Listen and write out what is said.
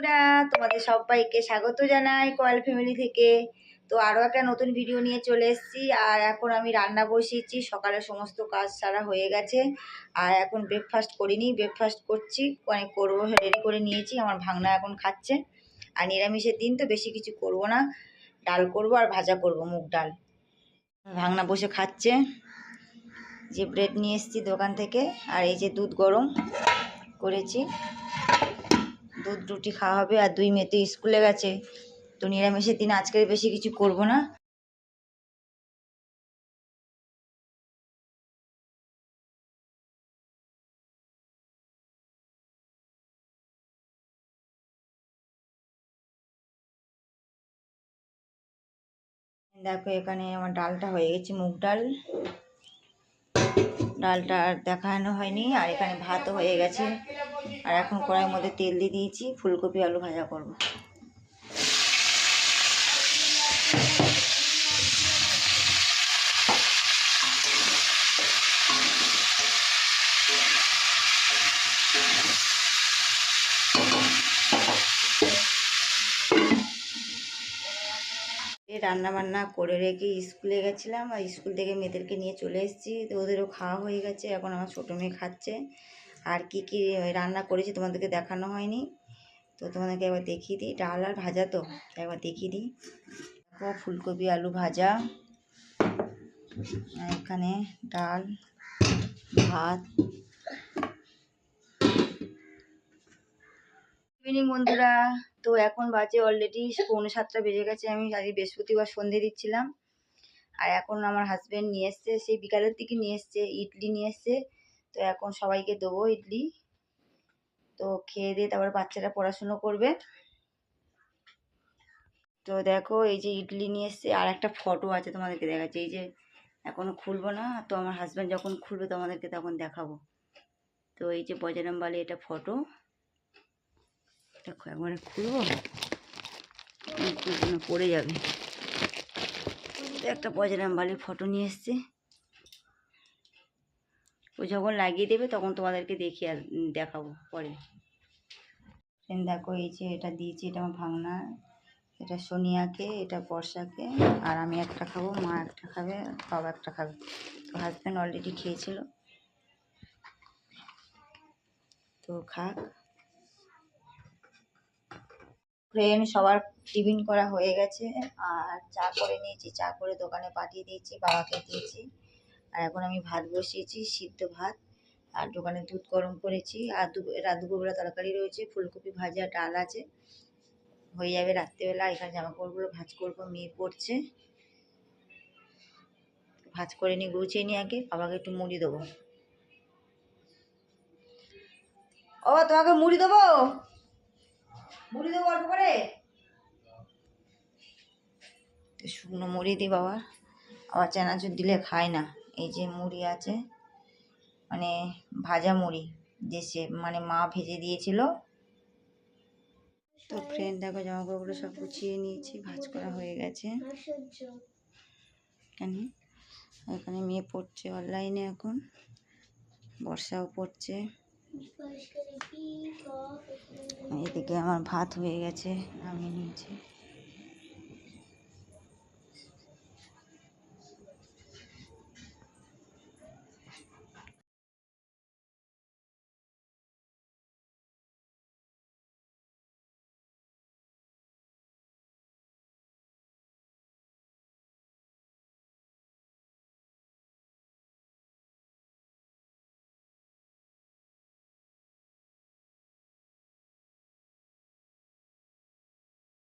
বন্ধুরা, তোমাদের সবাইকে স্বাগত জানাই কয়েল ফ্যামিলি থেকে। তো আরও একটা নতুন ভিডিও নিয়ে চলে এসেছি। আর এখন আমি রান্না বসিয়েছি। সকালে সমস্ত কাজ সারা হয়ে গেছে। আর এখন ব্রেকফাস্ট করিনি। ব্রেকফাস্ট করছি। মানে করব রেডি করে নিয়েছি। আমার ভাগনা এখন খাচ্ছে। আর নিরামিষের দিন তো বেশি কিছু করব না। ডাল করব আর ভাজা করব, মুগ ডাল। ভাগনা বসে খাচ্ছে। যে ব্রেড নিয়ে এসেছি দোকান থেকে। আর এই যে দুধ গরম করেছি। দুধ রুটি খাওয়া হবে আর দুই মেয়ে তো স্কুলে গেছে। তো নিরামিষের দিন আজকের বেশি কিছু করব না। দেখো এখানে আমার ডালটা হয়ে গেছে, মুগ ডাল। ডালটা আর দেখানো হয়নি, আর এখানে ভাতও হয়ে গেছে। আর এখন কড়াইয়ের মধ্যে তেল দিয়ে দিয়েছি, ফুলকপি, আলু ভাজা করব। রান্না বান্না করে রেখে স্কুলে গেছিলাম আর স্কুল থেকে মেয়েদেরকে নিয়ে চলে এসেছি। তো ওদেরও খাওয়া হয়ে গেছে, এখন আমার ছোটো মেয়ে খাচ্ছে। আর কি কি রান্না করেছি তোমাদেরকে দেখানো হয়নি। তো তোমাদেরকে একবার দেখিয়ে দিই, ডাল আর ভাজা তো, একবার দেখিয়ে দিই। দেখো, ফুলকপি, আলু ভাজা এখানে ডাল, ভাত। ইভিনিং বন্ধুরা। তো এখন বাজে অলরেডি পৌনে সাতটা বেজে গেছে, আমি আজকে বৃহস্পতিবার সন্ধে দিচ্ছিলাম। আর এখন আমার হাজব্যান্ড নিয়ে এসছে, সেই বিকালের দিকে নিয়ে এসছে, ইডলি নিয়ে এসছে। তো এখন সবাইকে দেবো ইডলি। তো খেয়ে দিয়ে তারপর বাচ্চারা পড়াশুনো করবে। তো দেখো, এই যে ইডলি নিয়ে এসছে, আর একটা ফটো আছে তোমাদেরকে দেখাচ্ছে। এই যে এখনও খুলবো না, তো আমার হাজব্যান্ড যখন খুলবে তোমাদেরকে তখন দেখাবো। তো এই যে বজরংবালি এটা ফটো দেখো, একবারে খুলবো। পড়ে যাবে। একটা বজরংবালির ফটো নিয়ে এসছে। ও যখন লাগিয়ে দেবে, তখন তোমাদেরকে দেখিয়ে আর দেখাবো পরে। দেখো, এই যে এটা দিয়েছি, এটা আমার ভাঙনা। এটা সোনিয়াকে, এটা বর্ষাকে, আর আমি একটা খাব, মা একটা খাবে, বাবা একটা খাবে। তো হাজব্যান্ড অলরেডি খেয়েছিল। তো খাক। ফ্রেন্ড সবার টিফিন করা হয়ে গেছে। আর চা করে নিয়েছি, চা করে দোকানে পাঠিয়ে দিয়েছি, বাবাকে দিয়েছি। আর এখন আমি ভাত বসিয়েছি, সিদ্ধ ভাত। আর দোকানে দুধ গরম করেছি। আর দুপুরবেলা তরকারি রয়েছে, ফুলকপি ভাজা, ডাল আছে। হয়ে যাবে রাত্রেবেলা, এখানে জামা কাপড়গুলো ভাজ করব, মেয়ে পড়ছে। ভাজ করে নিয়ে গুছিয়ে নিয়ে আগে বাবাকে একটু মুড়ি দেবো। ও তোমাকে মুড়ি দেবো? মুড়ি দেবো অল্প করে? শুকনো মুড়ি দিই বাবা। আবার চানাচুর দিলে খায় না। এই যে মুড়ি আছে মানে ভাজা মুড়ি, যে সে মানে মা ভেজে দিয়েছিল। তো ফ্রেন্ড দেখো জামা কাপড়গুলো সব গুছিয়ে নিয়েছি, ভাজ করা হয়ে গেছে। এখানে এখানে মেয়ে পড়ছে অনলাইনে এখন, বর্ষাও পড়ছে। এদিকে আমার ভাত হয়ে গেছে আমি নিয়েছি